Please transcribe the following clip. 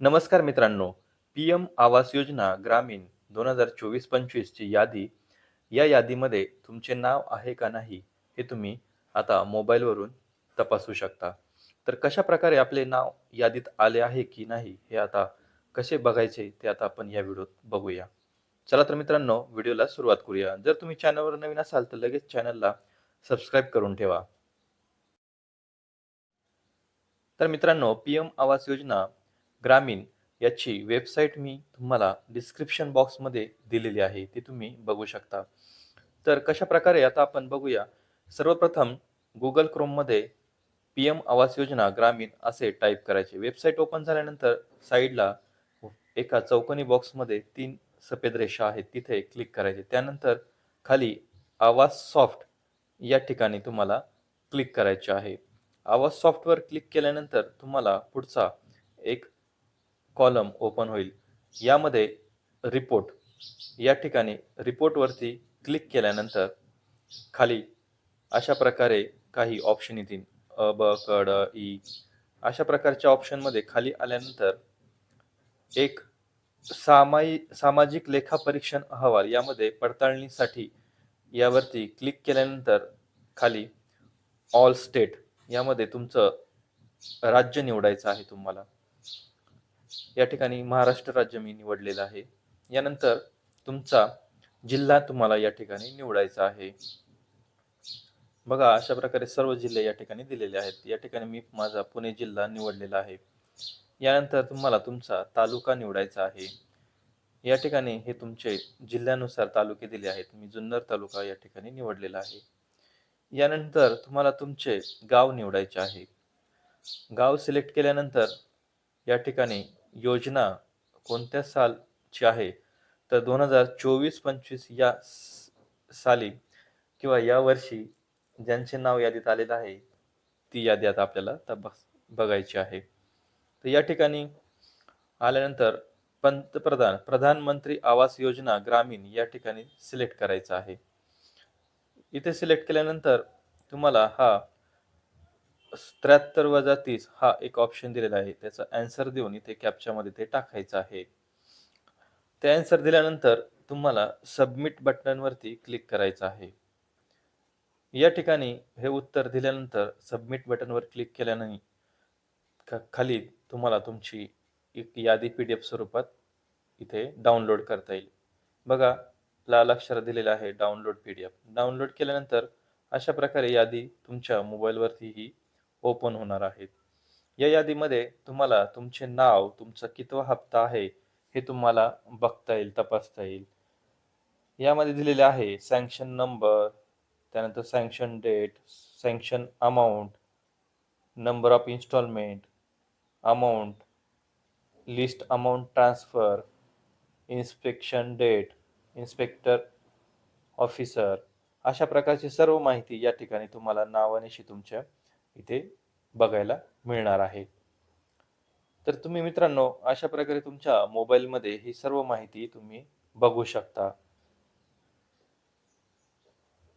नमस्कार मित्रांनो. P M Awas Yojana ग्रामीण दोन हजार चोवीस पंचवीसची यादी. या यादीमध्ये तुमचे नाव आहे का नाही हे तुम्ही आता मोबाईलवरून तपासू शकता. तर कशा प्रकारे आपले नाव यादीत आले आहे की नाही हे आता कसे बघायचे ते आता आपण या व्हिडिओत बघूया. चला तर मित्रांनो व्हिडिओला सुरुवात करूया. जर तुम्ही चॅनलवर नवीन असाल तर लगेच चॅनलला सबस्क्राईब करून ठेवा. तर मित्रांनो पी एम आवास योजना ग्रामीण याची वेबसाईट मी तुम्हाला डिस्क्रिप्शन बॉक्समध्ये दिलेली आहे ती तुम्ही बघू शकता. तर कशा प्रकारे आता आपण बघूया सर्वप्रथम Google क्रोममध्ये P M Awas Yojana ग्रामीण असे टाईप करायचे. वेबसाईट ओपन झाल्यानंतर साईडला एका चौकोनी बॉक्समध्ये तीन सफेद रेषा आहेत तिथे क्लिक करायचे. त्यानंतर खाली आवाज सॉफ्ट या ठिकाणी तुम्हाला क्लिक करायचे आहे. आवाज सॉफ्टवर क्लिक केल्यानंतर तुम्हाला पुढचा एक कॉलम ओपन होईल. यामध्ये रिपोर्ट या ठिकाणी रिपोर्टवरती क्लिक केल्यानंतर खाली अशा प्रकारे काही ऑप्शन येतील. अ ब कड ई. अशा प्रकारच्या ऑप्शनमध्ये खाली आल्यानंतर एक सामाई सामाजिक लेखापरीक्षण अहवाल यामध्ये पडताळणीसाठी यावरती क्लिक केल्यानंतर खाली ऑल स्टेट यामध्ये तुमचं राज्य निवडायचं आहे तुम्हाला. या ठिकाणी महाराष्ट्र राज्य मी निवडलेलं आहे. यानंतर तुमचा जिल्हा तुम्हाला या ठिकाणी निवडायचा आहे. बघा अशा प्रकारे सर्व जिल्हे या ठिकाणी दिलेले आहेत. या ठिकाणी मी माझा पुणे जिल्हा निवडलेला आहे. यानंतर तुम्हाला तुमचा तालुका निवडायचा आहे. या ठिकाणी हे तुमचे जिल्ह्यानुसार तालुके दिले आहेत. मी जुन्नर तालुका या ठिकाणी निवडलेला आहे. यानंतर तुम्हाला तुमचे गाव निवडायचे आहे. गाव सिलेक्ट केल्यानंतर या ठिकाणी योजना कोणत्या सालची आहे? तर दोन हजार चोवीस पंचवीस या स- साली किंवा या वर्षी ज्यांचे नाव यादीत आलेलं आहे ती यादी आता आपल्याला तपास बघायची आहे. तर या ठिकाणी आल्यानंतर पंतप्रधान प्रधानमंत्री आवास योजना ग्रामीण या ठिकाणी सिलेक्ट करायचं आहे. इथे सिलेक्ट केल्यानंतर तुम्हाला हा त्र्याहत्तर वजा तीस हा एक ऑप्शन दिलेला आहे. त्याचा अँसर देऊन इथे कॅप्च्यामध्ये ते टाकायचं आहे. ते अँसर दिल्यानंतर तुम्हाला सबमिट बटनवरती क्लिक करायचं आहे. या ठिकाणी हे उत्तर दिल्यानंतर सबमिट बटनवर क्लिक केल्याने ख- खाली तुम्हाला तुमची एक यादी पी डी एफ स्वरूपात इथे डाउनलोड करता येईल. बघा लाल अक्षर दिलेलं आहे download P D F download केल्यानंतर अशा प्रकारे यादी तुमच्या मोबाईलवरतीही ओपन होणार आहेत. या यादीमध्ये तुम्हाला तुमचे नाव तुमचा कितवा हप्ता आहे हे तुम्हाला बघता येईल तपासता येईल. यामध्ये दिलेले आहे सँक्शन नंबर त्यानंतर sanction date sanction amount number of installment amount list amount transfer inspection date inspector officer अशा प्रकारची सर्व माहिती या ठिकाणी तुम्हाला नावानिशी तुमच्या इथे बघायला मिळणार आहे. तर तुम्ही मित्रांनो अशा प्रकारे तुमच्या मोबाईलमध्ये ही सर्व माहिती तुम्ही बघू शकता.